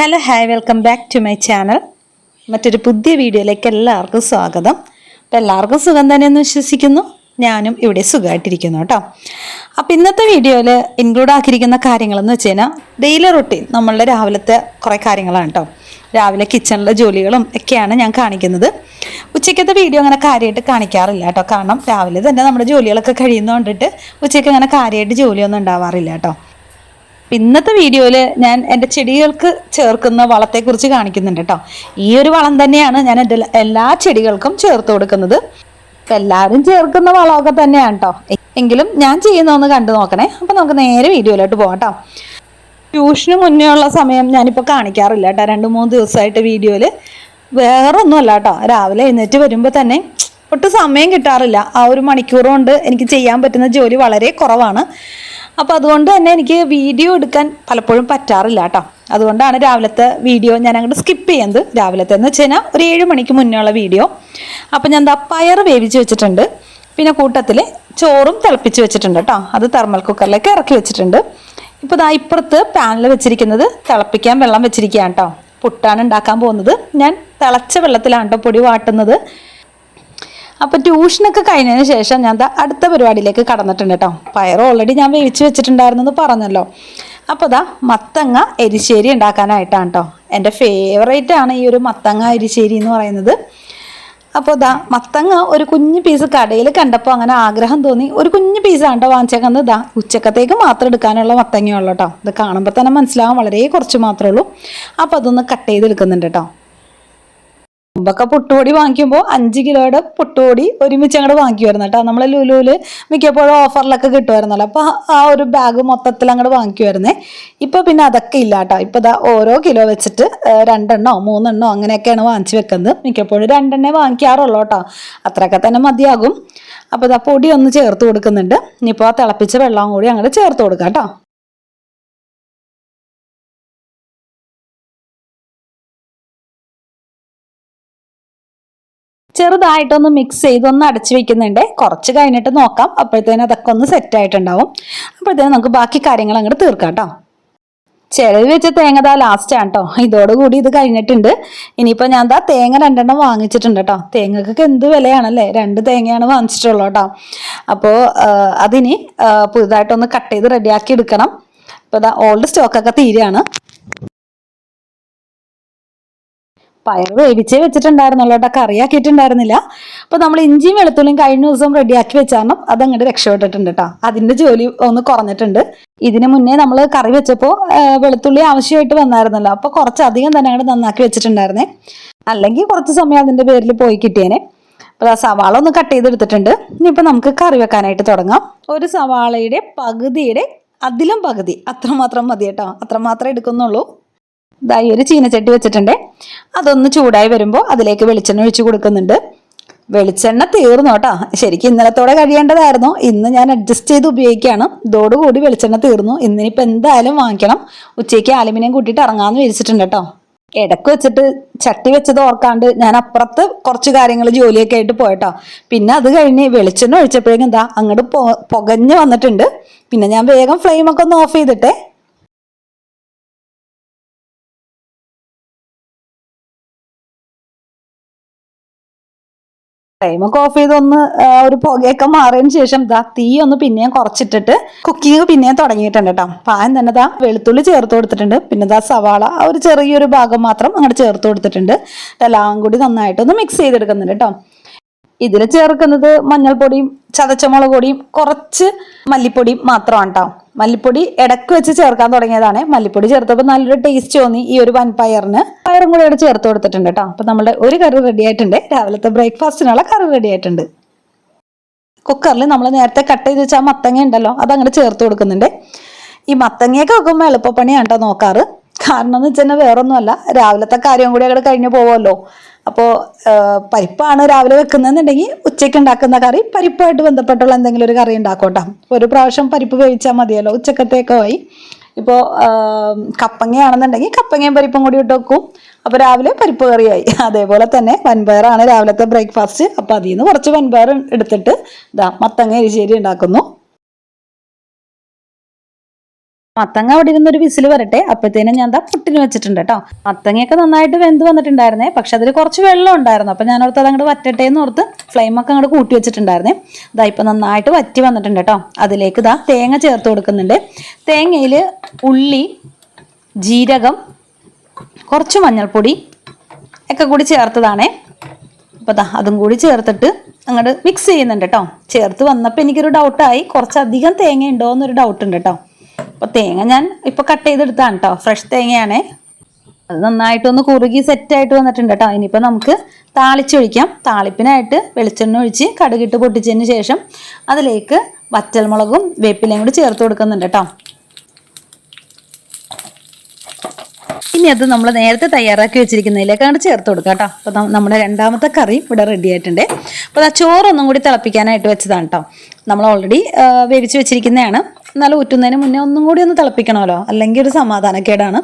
Hello hi welcome back to my channel മറ്റൊരു പുതിയ വീഡിയോയിലേക്ക് എല്ലാവർക്കും സ്വാഗതം. അപ്പം എല്ലാവർക്കും സുഖം തന്നെയെന്ന് വിശ്വസിക്കുന്നു. ഞാനും ഇവിടെ സുഖമായിട്ടിരിക്കുന്നു കേട്ടോ. അപ്പം ഇന്നത്തെ വീഡിയോയിൽ ഇൻക്ലൂഡ് ആക്കിയിരിക്കുന്ന കാര്യങ്ങളെന്ന് വെച്ച് കഴിഞ്ഞാൽ ഡെയിലി റൊട്ടീൻ നമ്മളുടെ രാവിലത്തെ കുറേ കാര്യങ്ങളാണ് കേട്ടോ. രാവിലെ കിച്ചണിലെ ജോലികളും ഒക്കെയാണ് ഞാൻ കാണിക്കുന്നത്. ഉച്ചയ്ക്കത്തെ വീഡിയോ അങ്ങനെ കാര്യമായിട്ട് കാണിക്കാറില്ല കേട്ടോ. കാരണം രാവിലെ തന്നെ നമ്മുടെ ജോലികളൊക്കെ കഴിയുന്നതുകൊണ്ടിട്ട് ഉച്ചയ്ക്ക് അങ്ങനെ കാര്യമായിട്ട് ജോലിയൊന്നും ഉണ്ടാവാറില്ല കേട്ടോ. ഇന്നത്തെ വീഡിയോയിൽ ഞാൻ എന്റെ ചെടികൾക്ക് ചേർക്കുന്ന വളത്തെക്കുറിച്ച് കാണിക്കുന്നുണ്ട് കേട്ടോ. ഈ ഒരു വളം തന്നെയാണ് ഞാൻ എന്റെ എല്ലാ ചെടികൾക്കും ചേർത്ത് കൊടുക്കുന്നത്. അപ്പം എല്ലാവരും ചേർക്കുന്ന വളമൊക്കെ തന്നെയാണ് കേട്ടോ. എങ്കിലും ഞാൻ ചെയ്യുന്നതൊന്ന് കണ്ടു നോക്കണേ. അപ്പം നമുക്ക് നേരെ വീഡിയോയിലോട്ട് പോകാം കേട്ടോ. ട്യൂഷന് മുന്നേ ഉള്ള സമയം ഞാനിപ്പോൾ കാണിക്കാറില്ല കേട്ടോ. രണ്ട് മൂന്ന് ദിവസമായിട്ട് വീഡിയോയിൽ വേറെ ഒന്നുമല്ല കേട്ടോ. രാവിലെ എഴുന്നേറ്റ് വരുമ്പോൾ തന്നെ ഒട്ടും സമയം കിട്ടാറില്ല. ആ ഒരു മണിക്കൂർ കൊണ്ട് എനിക്ക് ചെയ്യാൻ പറ്റുന്ന ജോലി വളരെ കുറവാണ്. അപ്പോൾ അതുകൊണ്ട് തന്നെ എനിക്ക് വീഡിയോ എടുക്കാൻ പലപ്പോഴും പറ്റാറില്ല കേട്ടോ അതുകൊണ്ടാണ് രാവിലത്തെ വീഡിയോ ഞാൻ അങ്ങോട്ട് സ്കിപ്പ് ചെയ്യുന്നത്. രാവിലത്തെ എന്ന് വെച്ച് കഴിഞ്ഞാൽ ഒരു ഏഴ് മണിക്ക് മുന്നേ ഉള്ള വീഡിയോ അപ്പോൾ ഞാൻ എന്താ പയർ വേവിച്ച് വെച്ചിട്ടുണ്ട്. പിന്നെ കൂട്ടത്തിൽ ചോറും തിളപ്പിച്ച് വെച്ചിട്ടുണ്ട് കേട്ടോ അത് തെർമൽ കുക്കറിലേക്ക് ഇറക്കി വെച്ചിട്ടുണ്ട്. ഇപ്പോൾ ഇതാ ഇപ്പുറത്ത് പാനിൽ വെച്ചിരിക്കുന്നത് തിളപ്പിക്കാൻ വെള്ളം വെച്ചിരിക്കുകയാണ് കേട്ടോ പുട്ടാണ് ഉണ്ടാക്കാൻ പോകുന്നത്. ഞാൻ തിളച്ച വെള്ളത്തിലാണ് കേട്ടോ പൊടി വാട്ടുന്നത്? അപ്പോൾ ട്യൂഷനൊക്കെ കഴിഞ്ഞതിന് ശേഷം ഞാൻ അടുത്ത പരിപാടിയിലേക്ക് കടന്നിട്ടുണ്ട് കേട്ടോ പയർ ഓൾറെഡി ഞാൻ വേവിച്ച് വെച്ചിട്ടുണ്ടായിരുന്നെന്ന് പറഞ്ഞല്ലോ. അപ്പോൾ ദാ മത്തങ്ങ എരിശ്ശേരി ഉണ്ടാക്കാനായിട്ടാണ് കേട്ടോ എന്റെ ഫേവറേറ്റ് ആണ് ഈ ഒരു മത്തങ്ങ എരിശ്ശേരി എന്ന് പറയുന്നത്. അപ്പോൾ ദാ മത്തങ്ങ ഒരു കുഞ്ഞു പീസ് കടയിൽ കണ്ടപ്പോൾ അങ്ങനെ ആഗ്രഹം തോന്നി. ഒരു കുഞ്ഞു പീസാണ് കേട്ടോ വാങ്ങിച്ചേക്കുന്നത്. ദാ ഉച്ചക്കത്തേക്ക് മാത്രം എടുക്കാനുള്ള മത്തങ്ങയുള്ളൂ കേട്ടോ ഇത് കാണുമ്പോൾ തന്നെ മനസ്സിലാവും വളരെ കുറച്ച് മാത്രമേ ഉള്ളൂ. അപ്പോൾ അതൊന്ന് കട്ട് ചെയ്തെടുക്കുന്നുണ്ട് കേട്ടോ മുമ്പൊക്കെ പുട്ടുപൊടി വാങ്ങിക്കുമ്പോൾ അഞ്ച് കിലോയുടെ പുട്ടുപൊടി ഒരുമിച്ച് അങ്ങോട്ട് വാങ്ങിക്കുമായിരുന്നു കേട്ടോ. നമ്മൾ ലുലുവിൽ മിക്കപ്പോഴും ഓഫറിലൊക്കെ കിട്ടുമായിരുന്നല്ലോ അപ്പോൾ ആ ഒരു ബാഗ് മൊത്തത്തിൽ അങ്ങോട്ട് വാങ്ങിക്കുമായിരുന്നേ ഇപ്പോൾ പിന്നെ അതൊക്കെ ഇല്ല കേട്ടോ. ഇപ്പോൾ ഇതാ ഓരോ കിലോ വെച്ചിട്ട് രണ്ടെണ്ണോ മൂന്നെണ്ണോ അങ്ങനെയൊക്കെയാണ് വാങ്ങിച്ച് വെക്കുന്നത്. മിക്കപ്പോഴും രണ്ടെണ്ണേ വാങ്ങിക്കാറുള്ളൂ കേട്ടോ. അത്രയൊക്കെ തന്നെ മതിയാകും. അപ്പോൾ ഇതാ പൊടി ഒന്ന് ചേർത്ത് കൊടുക്കുന്നുണ്ട്. ഇനിയിപ്പോൾ ആ തിളപ്പിച്ച വെള്ളം കൂടി അങ്ങോട്ട് ചേർത്ത് കൊടുക്കാം കേട്ടോ. ചെറുതായിട്ടൊന്ന് മിക്സ് ചെയ്ത് ഒന്ന് അടച്ചു വെക്കുന്നുണ്ട്. കുറച്ച് കഴിഞ്ഞിട്ട് നോക്കാം. അപ്പോഴത്തേനും അതൊക്കെ ഒന്ന് സെറ്റ് ആയിട്ടുണ്ടാവും. അപ്പോഴത്തേനും നമുക്ക് ബാക്കി കാര്യങ്ങൾ അങ്ങോട്ട് തീർക്കാം കേട്ടോ ചിലവ് വെച്ച തേങ്ങ ദാ ലാസ്റ്റ് ആണ് കേട്ടോ ഇതോടുകൂടി ഇത് കഴിഞ്ഞിട്ടുണ്ട്. ഇനിയിപ്പോൾ ഞാൻ ദാ തേങ്ങ രണ്ടെണ്ണം വാങ്ങിച്ചിട്ടുണ്ട് കേട്ടോ തേങ്ങക്കൊക്കെ എന്ത് വിലയാണല്ലേ? രണ്ട് തേങ്ങയാണ് വാങ്ങിച്ചിട്ടുള്ളൂ കേട്ടോ അപ്പോൾ അതിനി പുതുതായിട്ടൊന്ന് കട്ട് ചെയ്ത് റെഡിയാക്കി എടുക്കണം. അപ്പോൾ ദാ ഓൾഡ് സ്റ്റോക്കൊക്കെ തീരുകയാണ് പയർ വേവിച്ചേ വെച്ചിട്ടുണ്ടായിരുന്നുള്ളൂ കേട്ടോ. കറിയാക്കിയിട്ടുണ്ടായിരുന്നില്ല. അപ്പോൾ നമ്മൾ ഇഞ്ചിയും വെളുത്തുള്ളിയും കഴിഞ്ഞ ദിവസം റെഡിയാക്കി വെച്ചാരണം അതങ്ങോട്ട് രക്ഷപ്പെട്ടിട്ടുണ്ട് കേട്ടോ. അതിന്റെ ജോലി ഒന്ന് കുറഞ്ഞിട്ടുണ്ട്. ഇതിനു മുന്നേ നമ്മൾ കറി വെച്ചപ്പോൾ വെളുത്തുള്ളി ആവശ്യമായിട്ട് വന്നായിരുന്നല്ലോ. അപ്പോൾ കുറച്ചധികം തന്നെ അങ്ങോട്ട് നന്നാക്കി വെച്ചിട്ടുണ്ടായിരുന്നേ. അല്ലെങ്കിൽ കുറച്ച് സമയം അതിന്റെ പേരിൽ പോയി കിട്ടിയേനെ. അപ്പോൾ ആ സവാള ഒന്ന് കട്ട് ചെയ്തെടുത്തിട്ടുണ്ട്. ഇനിയിപ്പോൾ നമുക്ക് കറി വെക്കാനായിട്ട് തുടങ്ങാം. ഒരു സവാളയുടെ പകുതിയുടെ അതിലും പകുതി. അത്രമാത്രം മതി കേട്ടോ. അത്രമാത്രം എടുക്കുന്നുള്ളൂ. ഇതാ ഈ ഒരു ചീനച്ചട്ടി വെച്ചിട്ടുണ്ട്. അതൊന്ന് ചൂടായി വരുമ്പോൾ അതിലേക്ക് വെളിച്ചെണ്ണ ഒഴിച്ച് കൊടുക്കുന്നുണ്ട്. വെളിച്ചെണ്ണ തീർന്നു കേട്ടോ. ശരിക്കും ഇന്നലത്തോടെ കഴിയേണ്ടതായിരുന്നു. ഇന്ന് ഞാൻ അഡ്ജസ്റ്റ് ചെയ്ത് ഉപയോഗിക്കുകയാണ്. ഇതോടുകൂടി വെളിച്ചെണ്ണ തീർന്നു. ഇന്നിനിപ്പോൾ എന്തായാലും വാങ്ങിക്കണം. ഉച്ചയ്ക്ക് ആലുമിനിയം കൂട്ടിയിട്ട് ഇറങ്ങാമെന്ന് വിചാരിച്ചിട്ടുണ്ട് കേട്ടോ. ഇടയ്ക്ക് വെച്ചിട്ട് ചട്ടി വെച്ചത് ഓർക്കാണ്ട് ഞാൻ അപ്പുറത്ത് കുറച്ച് കാര്യങ്ങൾ ജോലിയൊക്കെ ആയിട്ട് പോയിട്ടോ. പിന്നെ അത് കഴിഞ്ഞ് വെളിച്ചെണ്ണ ഒഴിച്ചപ്പോഴേക്കും എന്താ അങ്ങോട്ട് പുകഞ്ഞ് വന്നിട്ടുണ്ട്. പിന്നെ ഞാൻ വേഗം ഫ്ലെയിമൊക്കെ ഒന്ന് ഓഫ് ചെയ്തിട്ടേ ഫ്ലെയിമൊക്കെ ഓഫ് ചെയ്ത് ഒന്ന് ഒരു പുകയൊക്കെ മാറിയതിന് ശേഷം ദാ തീ ഒന്ന് പിന്നെയും കുറച്ചിട്ടിട്ട് കുക്കിംഗ് പിന്നെയും തുടങ്ങിയിട്ടുണ്ട് കേട്ടോ പാൻ തന്നെ ദാ വെളുത്തുള്ളി ചേർത്ത് കൊടുത്തിട്ടുണ്ട്. പിന്നെ ദാ സവാള ആ ഒരു ചെറിയൊരു ഭാഗം മാത്രം അങ്ങോട്ട് ചേർത്ത് കൊടുത്തിട്ടുണ്ട്. എല്ലാം കൂടി നന്നായിട്ടൊന്ന് മിക്സ് ചെയ്തെടുക്കുന്നുണ്ട് കേട്ടോ ഇതിൽ ചേർക്കുന്നത് മഞ്ഞൾപ്പൊടിയും ചതച്ച മുളക് പൊടിയും കുറച്ച് മല്ലിപ്പൊടിയും മാത്രമാണ് കേട്ടോ മല്ലിപ്പൊടി ഇടയ്ക്ക് വെച്ച് ചേർക്കാൻ തുടങ്ങിയതാണ്. മല്ലിപ്പൊടി ചേർത്തപ്പോൾ നല്ലൊരു ടേസ്റ്റ് തോന്നി ഈ ഒരു വൻപയറിന്. പയറും കൂടെ ഇവിടെ ചേർത്ത് കൊടുത്തിട്ടുണ്ട് കേട്ടോ. അപ്പൊ നമ്മുടെ ഒരു കറി റെഡി ആയിട്ടുണ്ട്. രാവിലത്തെ ബ്രേക്ക്ഫാസ്റ്റിനുള്ള കറി റെഡി ആയിട്ടുണ്ട്. കുക്കറിൽ നമ്മൾ നേരത്തെ കട്ട് ചെയ്ത് വെച്ചാൽ മത്തങ്ങ ഉണ്ടല്ലോ അത് അങ്ങനെ ചേർത്ത് കൊടുക്കുന്നുണ്ട്. ഈ മത്തങ്ങയൊക്കെ വെക്കുമ്പോൾ എളുപ്പപ്പണിയാണ് കേട്ടോ നോക്കാറ്. കാരണം എന്ന് വെച്ചാൽ വേറൊന്നുമല്ല. രാവിലത്തെ കാര്യം കൂടി അവിടെ കഴിഞ്ഞു പോവുമല്ലോ അപ്പോൾ പരിപ്പാണ് രാവിലെ വെക്കുന്നതെന്നുണ്ടെങ്കിൽ ഉച്ചയ്ക്ക് ഉണ്ടാക്കുന്ന കറി പരിപ്പായിട്ട് ബന്ധപ്പെട്ടുള്ള എന്തെങ്കിലും ഒരു കറി ഉണ്ടാക്കോട്ടോ. ഒരു പ്രാവശ്യം പരിപ്പ് വേവിച്ചാൽ മതിയല്ലോ. ഉച്ചക്കത്തേക്കോ പോയി. ഇപ്പോൾ കപ്പങ്ങയാണെന്നുണ്ടെങ്കിൽ കപ്പങ്ങയും പരിപ്പും കൂടി ഇട്ട് വെക്കും. അപ്പോൾ രാവിലെ പരിപ്പ് കറിയായി. അതേപോലെ തന്നെ വൻപയറാണ് രാവിലത്തെ ബ്രേക്ക്ഫാസ്റ്റ്. അപ്പോൾ അതിൽ നിന്ന് കുറച്ച് വൻപയർ എടുത്തിട്ട് ഇതാ മത്തങ്ങ എരിശ്ശേരി ഉണ്ടാക്കുന്നു. മത്തങ്ങ അവിടെ ഇരുന്നൊരു വിസിൽ വരട്ടെ. അപ്പോഴത്തേനും ഞാൻ ദാ പുട്ടിന് വെച്ചിട്ടുണ്ട് കേട്ടോ മത്തങ്ങയൊക്കെ നന്നായിട്ട് വെന്ത് വന്നിട്ടുണ്ടായിരുന്നേ. പക്ഷെ അതിൽ കുറച്ച് വെള്ളം ഉണ്ടായിരുന്നു. അപ്പം ഞാൻ ഓർത്ത് അത് അങ്ങോട്ട് വറ്റട്ടെ എന്ന് ഓർത്ത് ഫ്ലെയിമൊക്കെ അങ്ങോട്ട് കൂട്ടി വെച്ചിട്ടുണ്ടായിരുന്നേ. ഇതാ ഇപ്പം നന്നായിട്ട് വറ്റി വന്നിട്ടുണ്ട് കേട്ടോ അതിലേക്ക് ഇതാ തേങ്ങ ചേർത്ത് കൊടുക്കുന്നുണ്ട്. തേങ്ങയിൽ ഉള്ളി ജീരകം കുറച്ച് മഞ്ഞൾപ്പൊടി ഒക്കെ കൂടി ചേർത്തതാണേ. അപ്പോൾ ദാ അതും കൂടി ചേർത്തിട്ട് അങ്ങോട്ട് മിക്സ് ചെയ്യുന്നുണ്ട് കേട്ടോ ചേർത്ത് വന്നപ്പോൾ എനിക്കൊരു ഡൗട്ടായി കുറച്ചധികം തേങ്ങ ഉണ്ടോ എന്നൊരു ഡൗട്ട് ഉണ്ട് കേട്ടോ അപ്പോൾ തേങ്ങ ഞാൻ ഇപ്പോൾ കട്ട് ചെയ്തെടുത്താണ് കേട്ടോ ഫ്രഷ് തേങ്ങയാണ്. അത് നന്നായിട്ടൊന്ന് കുറുകി സെറ്റായിട്ട് വന്നിട്ടുണ്ട് കേട്ടോ ഇനിയിപ്പോൾ നമുക്ക് താളിച്ചൊഴിക്കാം. താളിപ്പിനായിട്ട് വെളിച്ചെണ്ണ ഒഴിച്ച് കടുകിട്ട് പൊട്ടിച്ചതിന് ശേഷം അതിലേക്ക് വറ്റൽമുളകും വേപ്പിലയും കൂടി ചേർത്ത് കൊടുക്കുന്നുണ്ട് കേട്ടോ ഇനി അത് നമ്മൾ നേരത്തെ തയ്യാറാക്കി വെച്ചിരിക്കുന്നതിലേക്ക് ചേർത്ത് കൊടുക്കാം കേട്ടോ അപ്പോൾ നമ്മുടെ രണ്ടാമത്തെ കറി ഇവിടെ റെഡി ആയിട്ടുണ്ട്. അപ്പോൾ ആ ചോറൊന്നും കൂടി തിളപ്പിക്കാനായിട്ട് വെച്ചതാണ് കേട്ടോ നമ്മൾ ഓൾറെഡി വേവിച്ച് വെച്ചിരിക്കുന്നതാണ്. എന്നാലും ഊറ്റുന്നതിന് മുന്നേ ഒന്നും കൂടി ഒന്ന് തിളപ്പിക്കണമല്ലോ. അല്ലെങ്കിൽ ഒരു സമാധാനക്കേടാണ്.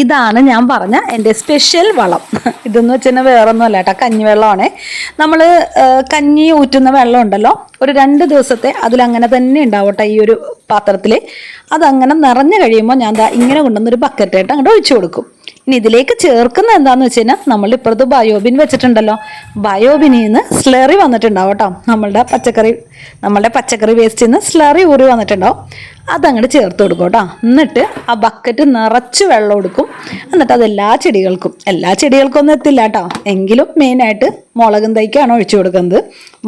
ഇതാണ് ഞാൻ പറഞ്ഞ എന്റെ സ്പെഷ്യൽ വളം. ഇതെന്ന് വെച്ചാൽ വേറൊന്നുമല്ല കേട്ടോ കഞ്ഞിവെള്ളമാണ്. നമ്മൾ കഞ്ഞി ഊറ്റുന്ന വെള്ളം ഉണ്ടല്ലോ ഒരു രണ്ട് ദിവസത്തെ അതിലങ്ങനെ തന്നെ ഉണ്ടാവട്ടെ ഈ ഒരു പാത്രത്തിൽ അതങ്ങനെ നിറഞ്ഞു കഴിയുമ്പോൾ ഞാൻ ഇങ്ങനെ കൊണ്ടുവന്നൊരു ബക്കറ്റായിട്ട് അങ്ങോട്ട് ഒഴിച്ചു കൊടുക്കും. ഇനി ഇതിലേക്ക് ചേർക്കുന്ന എന്താന്ന് വെച്ച് കഴിഞ്ഞാൽ നമ്മൾ ഇപ്പുറത്ത് ബയോബിൻ വെച്ചിട്ടുണ്ടല്ലോ. ബയോബിനിൽ നിന്ന് സ്ലറി വന്നിട്ടുണ്ടാവും കേട്ടോ. നമ്മളുടെ പച്ചക്കറി നമ്മളുടെ പച്ചക്കറി വേസ്റ്റിൽ നിന്ന് സ്ലറി ഊറി വന്നിട്ടുണ്ടാവും. അതങ്ങോട്ട് ചേർത്ത് കൊടുക്കും കേട്ടോ. എന്നിട്ട് ആ ബക്കറ്റ് നിറച്ച് വെള്ളം കൊടുക്കും എന്നിട്ട് അത് എല്ലാ ചെടികൾക്കും എല്ലാ ചെടികൾക്കൊന്നും എത്തില്ല കേട്ടോ. എങ്കിലും മെയിനായിട്ട് മുളകും തൈക്കാണ് ഒഴിച്ചു കൊടുക്കുന്നത്.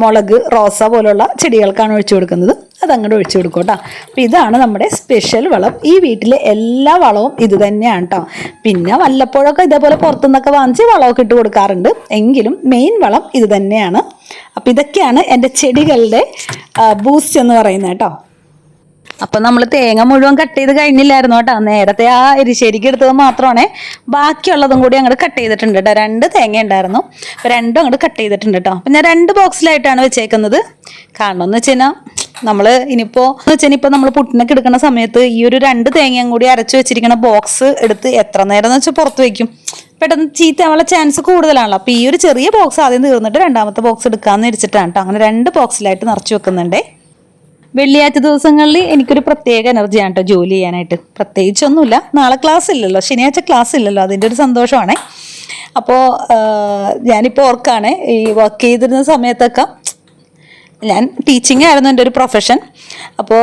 മുളക് റോസ പോലുള്ള ചെടികൾക്കാണ് ഒഴിച്ചു കൊടുക്കുന്നത്. അതങ്ങോട്ട് ഒഴിച്ചു കൊടുക്കും കേട്ടോ. അപ്പോൾ ഇതാണ് നമ്മുടെ സ്പെഷ്യൽ വളം. ഈ വീട്ടിലെ എല്ലാ വളവും ഇത് തന്നെയാണ് കേട്ടോ. പിന്നെ വല്ലപ്പോഴൊക്കെ ഇതേപോലെ പുറത്തുനിന്നൊക്കെ വാങ്ങിച്ച് വളമൊക്കെ ഇട്ട് കൊടുക്കാറുണ്ട്. എങ്കിലും മെയിൻ വളം ഇത് തന്നെയാണ്. അപ്പോൾ ഇതൊക്കെയാണ് എന്റെ ചെടികളുടെ ബൂസ്റ്റ് എന്ന് പറയുന്നത് കേട്ടോ. അപ്പൊ നമ്മൾ തേങ്ങ മുഴുവൻ കട്ട് ചെയ്ത് കഴിഞ്ഞില്ലായിരുന്നു കേട്ടോ. നേരത്തെ ആ എരിശ്ശേരിക്ക് എടുത്തത് മാത്രമാണ്. ബാക്കിയുള്ളതും കൂടി അങ്ങോട്ട് കട്ട് ചെയ്തിട്ടുണ്ട് കേട്ടോ. രണ്ട് തേങ്ങ ഉണ്ടായിരുന്നു. അപ്പൊ രണ്ടും അങ്ങോട്ട് കട്ട് ചെയ്തിട്ടുണ്ട് കേട്ടോ. അപ്പൊ ഞാൻ രണ്ട് ബോക്സിലായിട്ടാണ് വെച്ചേക്കുന്നത്. കാരണം എന്ന് വെച്ച് കഴിഞ്ഞാൽ നമ്മൾ ഇനിയിപ്പോൾ എന്ന് വെച്ചാൽ ഇപ്പോൾ നമ്മൾ പുട്ടിനൊക്കെ എടുക്കുന്ന സമയത്ത് ഈ ഒരു രണ്ട് തേങ്ങയും കൂടി അരച്ച് വെച്ചിരിക്കുന്ന ബോക്സ് എടുത്ത് എത്ര നേരം എന്ന് വെച്ചാൽ പുറത്ത് വയ്ക്കും പെട്ടെന്ന് ചീത്തയാവാനുള്ള ചാൻസ് കൂടുതലാണല്ലോ. അപ്പോൾ ഈ ഒരു ചെറിയ ബോക്സ് ആദ്യം തീർന്നിട്ട് രണ്ടാമത്തെ ബോക്സ് എടുക്കാമെന്ന് വെച്ചിട്ടാണ് കേട്ടോ. അങ്ങനെ രണ്ട് ബോക്സിലായിട്ട് നിറച്ച് വെക്കുന്നുണ്ടേ. വെള്ളിയാഴ്ച ദിവസങ്ങളിൽ എനിക്കൊരു പ്രത്യേക എനർജിയാണ് കേട്ടോ ജോലി ചെയ്യാനായിട്ട്. പ്രത്യേകിച്ചൊന്നുമില്ല. നാളെ ക്ലാസ് ഇല്ലല്ലോ. ശനിയാഴ്ച ക്ലാസ് ഇല്ലല്ലോ. അതിന്റെ ഒരു സന്തോഷമാണ്. അപ്പോൾ ഞാനിപ്പോൾ ഓർക്കാണ് ഈ വർക്ക് ചെയ്തിരുന്ന സമയത്തൊക്കെ ഞാൻ ടീച്ചിങ് ആയിരുന്നു എന്റെ ഒരു പ്രൊഫഷൻ അപ്പോൾ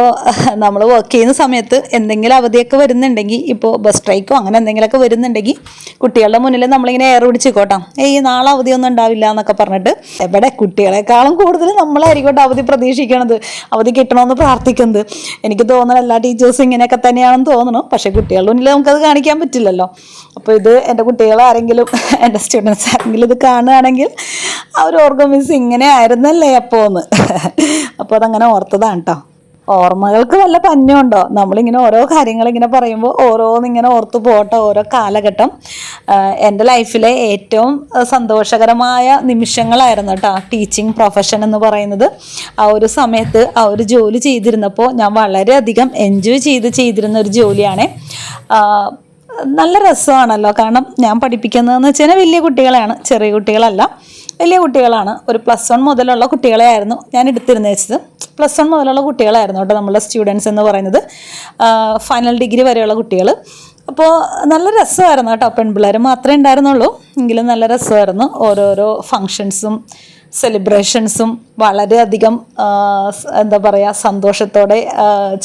നമ്മൾ വർക്ക് ചെയ്യുന്ന സമയത്ത് എന്തെങ്കിലും അവധിയൊക്കെ വരുന്നുണ്ടെങ്കിൽ ഇപ്പോൾ ബസ് സ്ട്രൈക്കോ അങ്ങനെ എന്തെങ്കിലുമൊക്കെ വരുന്നുണ്ടെങ്കിൽ കുട്ടികളുടെ മുന്നിൽ നമ്മളിങ്ങനെ എയർ പിടിച്ചിക്കോട്ടാം. ഏയ് നാളെ അവധിയൊന്നും ഉണ്ടാവില്ല എന്നൊക്കെ പറഞ്ഞിട്ട് എവിടെ കുട്ടികളെക്കാളും കൂടുതൽ നമ്മളായിരിക്കോട്ടെ അവധി പ്രതീക്ഷിക്കണത്. അവധി കിട്ടണമെന്ന് പ്രാർത്ഥിക്കുന്നത്. എനിക്ക് തോന്നണം എല്ലാ ടീച്ചേഴ്സും ഇങ്ങനെയൊക്കെ തന്നെയാണെന്ന് തോന്നണം. പക്ഷേ കുട്ടികളുടെ മുന്നിൽ നമുക്കത് കാണിക്കാൻ പറ്റില്ലല്ലോ. അപ്പോൾ ഇത് എന്റെ കുട്ടികൾ ആരെങ്കിലും എന്റെ സ്റ്റുഡൻസ് ആരെങ്കിലും ഇത് കാണുകയാണെങ്കിൽ അവർ ഒരു മിസ് ഇങ്ങനെ ആയിരുന്നല്ലേ അപ്പോൾ എന്ന് അപ്പോൾ അതങ്ങനെ ഓർത്തതാണ് കേട്ടോ ഓർമ്മകൾക്ക് വല്ല പഞ്ഞുണ്ടോ? നമ്മളിങ്ങനെ ഓരോ കാര്യങ്ങൾ ഇങ്ങനെ പറയുമ്പോൾ ഓരോന്നിങ്ങനെ ഓർത്തു പോട്ടെ ഓരോ കാലഘട്ടം. എന്റെ ലൈഫിലെ ഏറ്റവും സന്തോഷകരമായ നിമിഷങ്ങളായിരുന്നു കേട്ടോ ടീച്ചിങ് പ്രൊഫഷൻ എന്ന് പറയുന്നത്. ആ ഒരു സമയത്ത് ആ ഒരു ജോലി ചെയ്തിരുന്നപ്പോൾ ഞാൻ വളരെയധികം എൻജോയ് ചെയ്ത് ചെയ്തിരുന്ന ഒരു ജോലിയാണ്. നല്ല രസമാണല്ലോ. കാരണം ഞാൻ പഠിപ്പിക്കുന്നതെന്ന് വെച്ചാൽ വലിയ കുട്ടികളാണ് ചെറിയ കുട്ടികളല്ല. വലിയ കുട്ടികളാണ്. ഒരു പ്ലസ് വൺ മുതലുള്ള കുട്ടികളെ ആയിരുന്നു ഞാൻ എടുത്തിരുന്നു വെച്ചത്. പ്ലസ് വൺ മുതലുള്ള കുട്ടികളായിരുന്നു കേട്ടോ നമ്മളെ സ്റ്റുഡൻസ് എന്ന് പറയുന്നത്. ഫൈനൽ ഡിഗ്രി വരെയുള്ള കുട്ടികൾ അപ്പോൾ നല്ല രസമായിരുന്നു കേട്ടോ പെൺപിള്ളേർ മാത്രമേ ഉണ്ടായിരുന്നുള്ളൂ. എങ്കിലും നല്ല രസമായിരുന്നു ഓരോരോ ഫങ്ഷൻസും സെലിബ്രേഷൻസും വളരെയധികം എന്താ പറയുക സന്തോഷത്തോടെ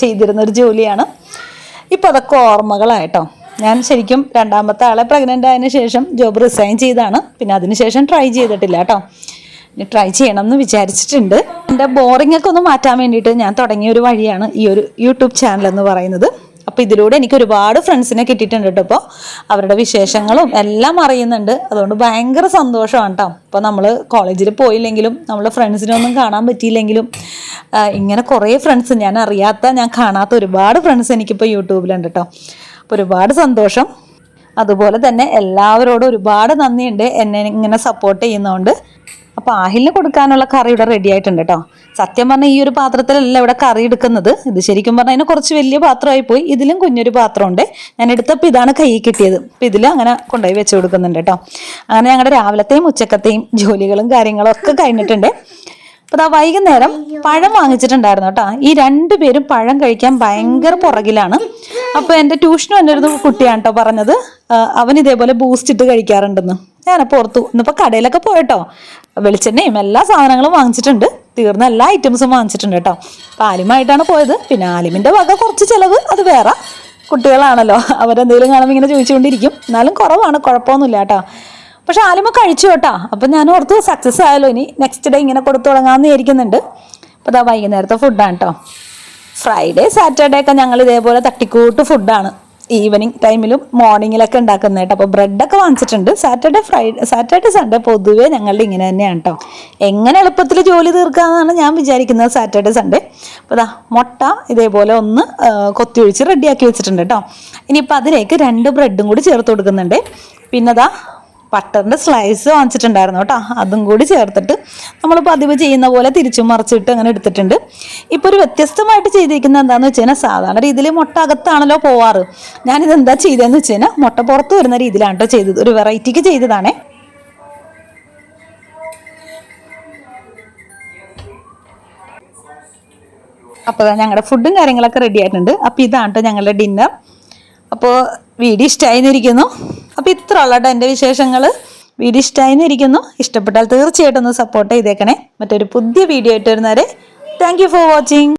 ചെയ്തിരുന്നൊരു ജോലിയാണ്. ഇപ്പോൾ അതൊക്കെ ഓർമ്മകളായിട്ടോ ഞാൻ ശരിക്കും രണ്ടാമത്തെ ആളെ പ്രഗ്നന്റ് ആയതിനു ശേഷം ജോബ് റിസൈൻ ചെയ്താണ്. പിന്നെ അതിനുശേഷം ട്രൈ ചെയ്തിട്ടില്ല കേട്ടോ ഇനി ട്രൈ ചെയ്യണം എന്ന് വിചാരിച്ചിട്ടുണ്ട്. എന്റെ ബോറിംഗ് ഒക്കെ ഒന്ന് മാറ്റാൻ വേണ്ടിയിട്ട് ഞാൻ തുടങ്ങിയ ഒരു വഴിയാണ് ഈ ഒരു യൂട്യൂബ് ചാനൽ എന്ന് പറയുന്നത്. അപ്പോൾ ഇതിലൂടെ എനിക്ക് ഒരുപാട് ഫ്രണ്ട്സിനെ കിട്ടിയിട്ടുണ്ട് കേട്ടോ ഇപ്പോൾ അവരുടെ വിശേഷങ്ങളും എല്ലാം അറിയുന്നുണ്ട്. അതുകൊണ്ട് ഭയങ്കര സന്തോഷമാണ് കേട്ടോ ഇപ്പോൾ നമ്മൾ കോളേജിൽ പോയില്ലെങ്കിലും നമ്മളെ ഫ്രണ്ട്സിനൊന്നും കാണാൻ പറ്റിയില്ലെങ്കിലും ഇങ്ങനെ കുറേ ഫ്രണ്ട്സ് ഞാൻ അറിയാത്ത ഞാൻ കാണാത്ത ഒരുപാട് ഫ്രണ്ട്സ് എനിക്കിപ്പോൾ യൂട്യൂബിലുണ്ട് കേട്ടോ അപ്പോൾ ഒരുപാട് സന്തോഷം. അതുപോലെ തന്നെ എല്ലാവരോടും ഒരുപാട് നന്ദിയുണ്ട് എന്നെ ഇങ്ങനെ സപ്പോർട്ട് ചെയ്യുന്നതുകൊണ്ട് അപ്പോൾ ആഹിലിന് കൊടുക്കാനുള്ള കറി ഇവിടെ റെഡി ആയിട്ടുണ്ട് കേട്ടോ സത്യം പറഞ്ഞാൽ ഈ ഒരു പാത്രത്തിലല്ല ഇവിടെ കറി എടുക്കുന്നത്. ഇത് ശരിക്കും പറഞ്ഞാൽ അതിന് കുറച്ച് വലിയ പാത്രമായി പോയി ഇതിലും കുഞ്ഞൊരു പാത്രമുണ്ട്. ഞാൻ എടുത്തപ്പോൾ ഇതാണ് കൈ കിട്ടിയത്. അപ്പോൾ ഇതിൽ അങ്ങനെ കൊണ്ടുപോയി വെച്ച് കൊടുക്കുന്നുണ്ട് കേട്ടോ അങ്ങനെ ഞങ്ങളുടെ രാവിലത്തെയും ഉച്ചക്കത്തെയും ജോലികളും കാര്യങ്ങളും ഒക്കെ കഴിഞ്ഞിട്ടുണ്ട്. അപ്പോൾ ദാ വൈകുന്നേരം പഴം വാങ്ങിച്ചിട്ടുണ്ടായിരുന്നു കേട്ടോ ഈ രണ്ട് പേരും പഴം കഴിക്കാൻ ഭയങ്കര പുറകിലാണ്. അപ്പോൾ എന്റെ ട്യൂഷൻ ഒരു കുട്ടിയാണ് കേട്ടോ പറഞ്ഞത് അവൻ ഇതേപോലെ ബൂസ്റ്റ് ഇട്ട് കഴിക്കാറുണ്ടെന്ന്. ഞാനപ്പോൾ ഓർത്തു ഇന്നിപ്പോൾ കടയിലൊക്കെ പോയിട്ടോ. വെളിച്ചെണ്ണയും എല്ലാ സാധനങ്ങളും വാങ്ങിച്ചിട്ടുണ്ട്. തീർന്ന എല്ലാ ഐറ്റംസും വാങ്ങിച്ചിട്ടുണ്ട് കേട്ടോ. അപ്പോൾ ആലിമായിട്ടാണ് പോയത്. പിന്നെ ആലിമിന്റെ വക കുറച്ച് ചിലവ് അത് വേറെ കുട്ടികളാണല്ലോ. അവരെന്തെങ്കിലും കാണുമ്പോൾ ഇങ്ങനെ ചോദിച്ചുകൊണ്ടിരിക്കും. എന്നാലും കുറവാണ് കുഴപ്പമൊന്നുമില്ല കേട്ടോ. പക്ഷെ ആലിമ കഴിച്ചു കേട്ടോ. അപ്പം ഞാൻ ഓർത്ത് സക്സസ് ആയാലോ ഇനി. നെക്സ്റ്റ് ഡേ ഇങ്ങനെ കൊടുത്തു തുടങ്ങാമെന്ന് വിചാരിക്കുന്നുണ്ട്. അപ്പോൾ അതാ വൈകുന്നേരത്തെ ഫുഡാണ് കേട്ടോ. ഫ്രൈഡേ സാറ്റർഡേ ഒക്കെ ഞങ്ങൾ ഇതേപോലെ തട്ടിക്കൂട്ട് ഫുഡാണ് ഈവനിങ് ടൈമിലും മോർണിംഗിലൊക്കെ ഉണ്ടാക്കുന്നത് കേട്ടോ. അപ്പോൾ ബ്രെഡൊക്കെ വാങ്ങിച്ചിട്ടുണ്ട്. സാറ്റർഡേ ഫ്രൈഡേ സാറ്റർഡേ സൺഡേ പൊതുവേ ഞങ്ങളുടെ ഇങ്ങനെ തന്നെയാണ് കേട്ടോ. എങ്ങനെ എളുപ്പത്തിൽ ജോലി തീർക്കാമെന്നാണ് ഞാൻ വിചാരിക്കുന്നത് സാറ്റർഡേ സൺഡേ അപ്പോൾ ദാ മുട്ട ഇതേപോലെ ഒന്ന് കൊത്തി ഒഴിച്ച് റെഡിയാക്കി വെച്ചിട്ടുണ്ട് കേട്ടോ. ഇനിയിപ്പോൾ അതിലേക്ക് രണ്ട് ബ്രെഡും കൂടി ചേർത്ത് കൊടുക്കുന്നുണ്ട്. പിന്നെ ദാ ബട്ടറിന്റെ സ്ലൈസ് വാങ്ങിച്ചിട്ടുണ്ടായിരുന്നു കേട്ടോ. അതും കൂടി ചേർത്തിട്ട് നമ്മൾ പതിവ് ചെയ്യുന്ന പോലെ തിരിച്ചും മറിച്ചിട്ട് അങ്ങനെ എടുത്തിട്ടുണ്ട്. ഇപ്പോൾ ഒരു വ്യത്യസ്തമായിട്ട് ചെയ്തിരിക്കുന്നത് എന്താണെന്ന് വെച്ച് കഴിഞ്ഞാൽ സാധാരണ രീതിയിൽ മുട്ട അകത്താണല്ലോ പോവാറ്. ഞാനിത് എന്താ ചെയ്തതെന്ന് വെച്ച് കഴിഞ്ഞാൽ മുട്ട പുറത്ത് വരുന്ന രീതിയിലാണ് കേട്ടോ ചെയ്തത്. ഒരു വെറൈറ്റിക്ക് ചെയ്തതാണേ. അപ്പോൾ ഞങ്ങളുടെ ഫുഡും കാര്യങ്ങളൊക്കെ റെഡി ആയിട്ടുണ്ട്. അപ്പോൾ ഇതാണ് കേട്ടോ ഞങ്ങളുടെ ഡിന്നർ അപ്പോൾ വീഡിയോ ഇഷ്ടമായിരിക്കുന്നു അപ്പോൾ ഇത്ര ഉള്ള കേട്ടോ എന്റെ വിശേഷങ്ങൾ വീഡിയോ ഇഷ്ടമായിരിക്കുന്നു ഇഷ്ടപ്പെട്ടാൽ തീർച്ചയായിട്ടും ഒന്ന് സപ്പോർട്ട് ചെയ്തേക്കണേ. മറ്റൊരു പുതിയ വീഡിയോ ആയിട്ട് വരുന്നവരെ താങ്ക് ഫോർ വാച്ചിങ്